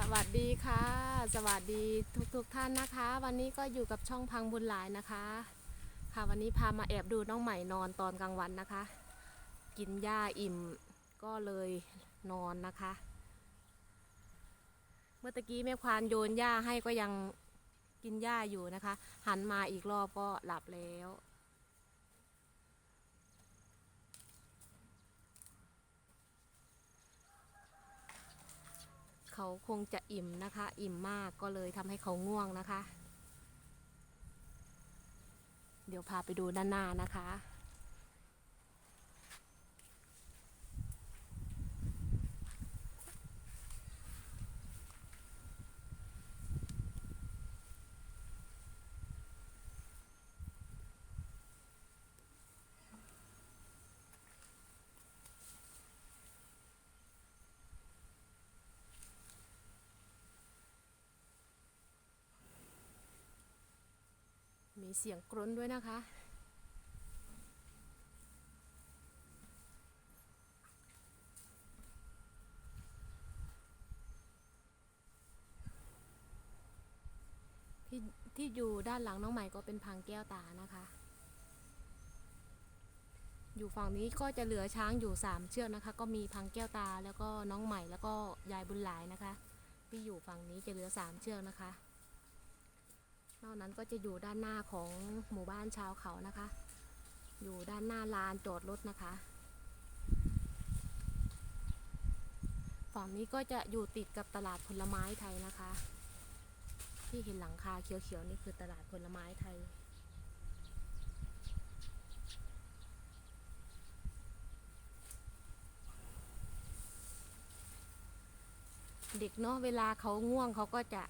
สวัสดีค่ะ สวัสดีทุกๆทท่านนะคะ วันนี้ก็อยู่กับช่องพังบุญหลายนะคะ ค่ะวันนี้พามาแอบดูน้องใหม่นอนตอนกลางวันนะคะ กินหญ้าอิ่มก็เลยนอนนะคะ เมื่อตะกี้แม่ควานโยนหญ้าให้ก็ยังกินหญ้าอยู่นะคะ หันมาอีกรอบก็หลับแล้ว เขาคงจะอิ่มนะคะ อิ่มมากก็เลยทำให้เขาง่วงนะคะ เดี๋ยวพาไปดูด้านหน้านะคะ มีเสียงกรนด้วยนะคะ ที่ที่อยู่ด้านหลังน้องใหม่ก็เป็นพังแก้วตานะคะ อยู่ฝั่งนี้ก็จะเหลือช้างอยู่สามเชือกนะคะ ก็มีพังแก้วตาแล้วก็น้องใหม่แล้วก็ยายบุญหลายนะคะ ที่อยู่ฝั่งนี้จะเหลือสามเชือกนะคะ นอกนั้นก็จะอยู่ด้านหน้าของหมู่บ้านชาวเขานะคะ อยู่ด้านหน้าลานจอดรถนะคะ ฝั่งนี้ก็จะอยู่ติดกับตลาดผลไม้ไทยนะคะ ที่เห็นหลังคาเขียวๆนี่คือตลาดผลไม้ไทยเด็กเนาะเวลาเขาง่วงเขาก็จะ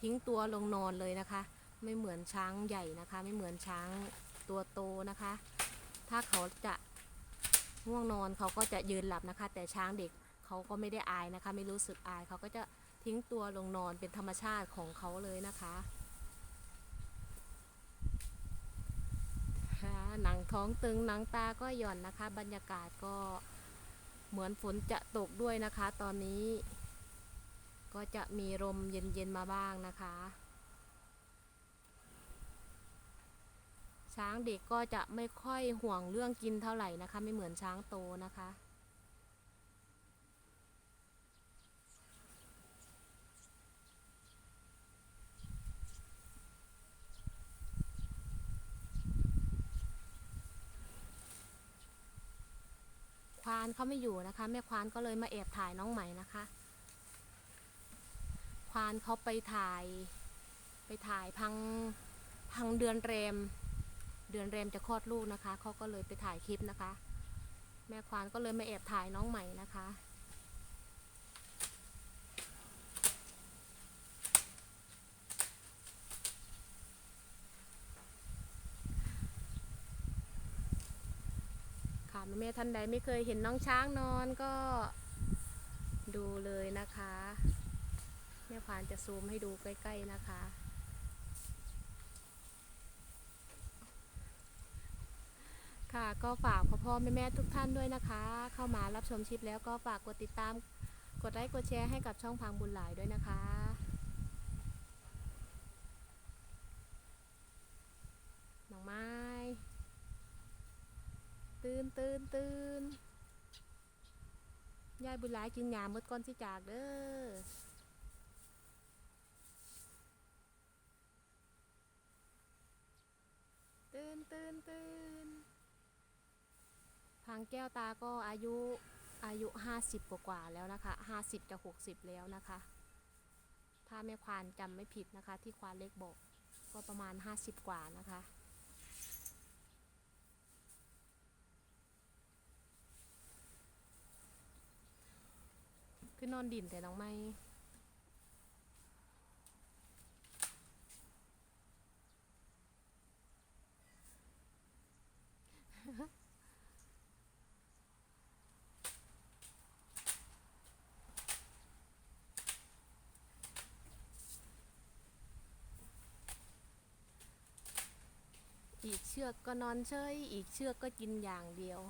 ทิ้งตัวลงนอนเลยนะคะ ไม่เหมือนช้างใหญ่นะคะ ไม่เหมือนช้างตัวโตนะคะ ถ้าเขาจะง่วงนอนเขาก็จะยืนหลับนะคะ แต่ช้างเด็กเขาก็ไม่ได้อายนะคะ ไม่รู้สึกอายเขาก็จะทิ้งตัวลงนอนเป็นธรรมชาติของเขาเลยนะคะหนังท้องตึงหนังตาก็หย่อนนะคะ บรรยากาศก็เหมือนฝนจะตกด้วยนะคะ ตอนนี้ ก็จะมีลมเย็นๆมาบ้างนะคะ ช้างเด็กก็จะไม่ค่อยห่วงเรื่องกินเท่าไหร่นะคะ ไม่เหมือนช้างโตนะคะควานเขาไม่อยู่นะคะ แม่ควานก็เลยมาแอบถ่ายน้องใหม่นะคะานเขาไปถ่าย ไปถ่ายพังพังเดือนเรม เดือนเรมจะคลอดลูกนะคะเขาก็เลยไปถ่ายคลิปนะคะ แม่ควานก็เลยมาแอบถ่ายน้องใหม่นะคะค่ะแม่ท่านใดไม่เคยเห็นน้องช้างนอนก็ดูเลยนะคะ แม่ควานจะซูมให้ดูใกล้ ๆนะคะ ค่ะก็ฝากพ่อพ่อแม่แม่ทุกท่านด้วยนะคะ เข้ามารับชมคลิปแล้วก็ฝากกดติดตาม กดไลค์กดแชร์ให้กับช่องพังบุญหลายด้วยนะคะน้องไม้ ตื่นตื่นตื่นยายบุญหลายกินหยาหมดก่อนสิจากเด้อ ตื่นตื่นพังแก้วตาก็อายุอายุห้าสิบกว่าแล้วนะคะห้าสิบจะหกสิบแล้วนะคะ ถ้าแม่ควานจำไม่ผิดนะคะ ที่ควานเล็กบอกก็ประมาณห้าสิบกว่านะคะ คือนอนดินแต่น้องไม่ อีกเชือกก็นอนเฉยอีกเชือกก็กินอย่างเดียว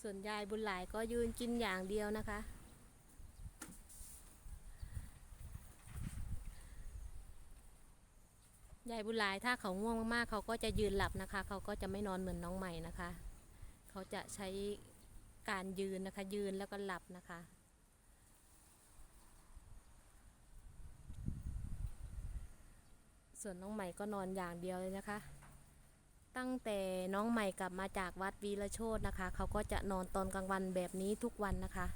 ส่วนยายบุญหลายก็ยืนกินอย่างเดียวนะคะยายบุญหลายถ้าเขาง่วงมากๆเขาก็จะยืนหลับนะคะ เขาก็จะไม่นอนเหมือนน้องใหม่นะคะ เขาจะใช้ การยืนนะคะ ยืนแล้วก็หลับนะคะ ส่วนน้องใหม่ก็นอนอย่างเดียวเลยนะคะ ตั้งแต่น้องใหม่กลับมาจากวัดวีระโชตนะคะ เขาก็จะนอนตอนกลางวันแบบนี้ทุกวันนะคะ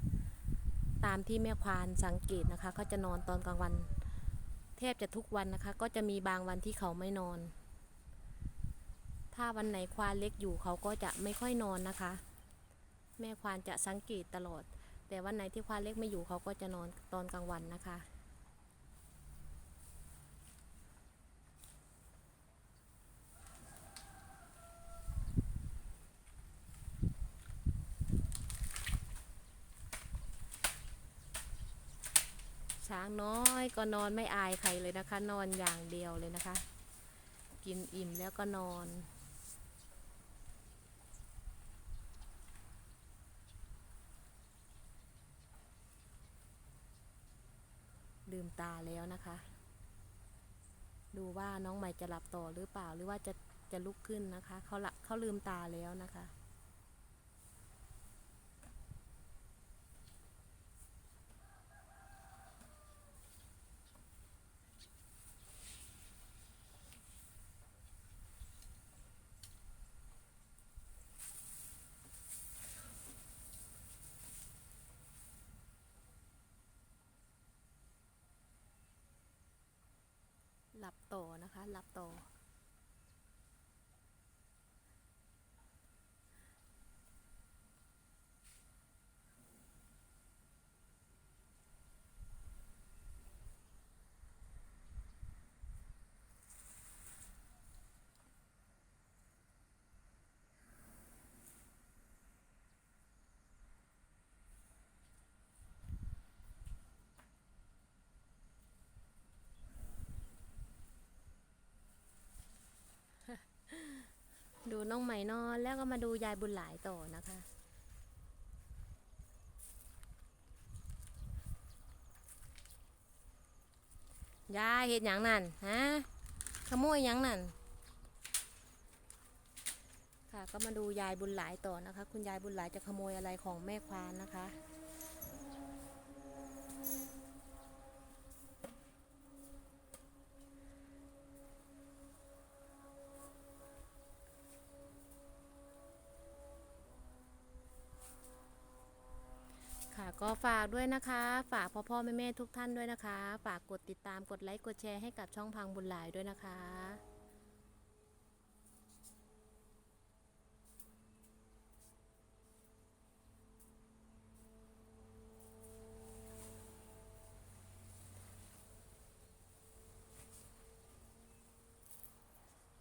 ตามที่แม่ควานสังเกตนะคะเขาจะนอนตอนกลางวัน แทบจะทุกวันนะคะ ก็จะมีบางวันที่เขาไม่นอนถ้าวันไหนควานเล็กอยู่เขาก็จะไม่ค่อยนอนนะคะ แม่ควานจะสังเกตตลอด แต่วันไหนที่ควานเล็กไม่อยู่เขาก็จะนอนตอนกลางวันนะคะ ช้างน้อยก็นอนไม่อายใครเลยนะคะ นอนอย่างเดียวเลยนะคะ กินอิ่มแล้วก็นอน ลืมตาแล้วนะคะ ดูว่าน้องใหม่จะหลับต่อหรือเปล่าหรือว่าจะจะลุกขึ้นนะคะ เขาละเขาลืมตาแล้วนะคะ หลับต่อนะคะ หลับต่อ ดูน้องใหม่นอนแล้วก็มาดูยายบุญหลายต่อนะคะ ยายเห็นอย่างนั่นฮะขโมยอย่างนั่นค่ะก็มาดูยายบุญหลายต่อนะคะ คุณยายบุญหลายจะขโมยอะไรของแม่ควานนะคะ ก็ฝากด้วยนะคะ ฝากพ่อพ่อแม่แม่ทุกท่านด้วยนะคะ ฝากกดติดตามกดไลค์กดแชร์ให้กับช่องพังบุญหลายด้วยนะคะ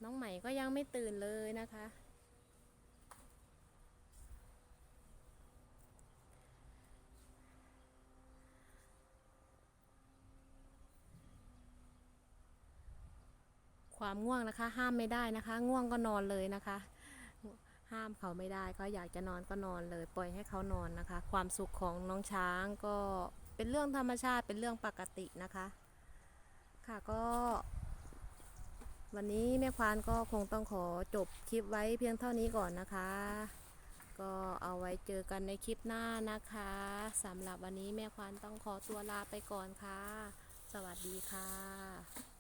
น้องใหม่ก็ยังไม่ตื่นเลยนะคะ ความง่วงนะคะ ห้ามไม่ได้นะคะ ง่วงก็นอนเลยนะคะ ห้ามเขาไม่ได้เขาอยากจะนอนก็นอนเลย ปล่อยให้เขานอนนะคะ ความสุขของน้องช้างก็เป็นเรื่องธรรมชาติเป็นเรื่องปกตินะคะ ค่ะก็ วันนี้แม่ควานก็คงต้องขอจบคลิปไว้เพียงเท่านี้ก่อนนะคะ ก็เอาไว้เจอกันในคลิปหน้านะคะสำหรับวันนี้แม่ควานต้องขอตัวลาไปก่อนค่ะ สวัสดีค่ะ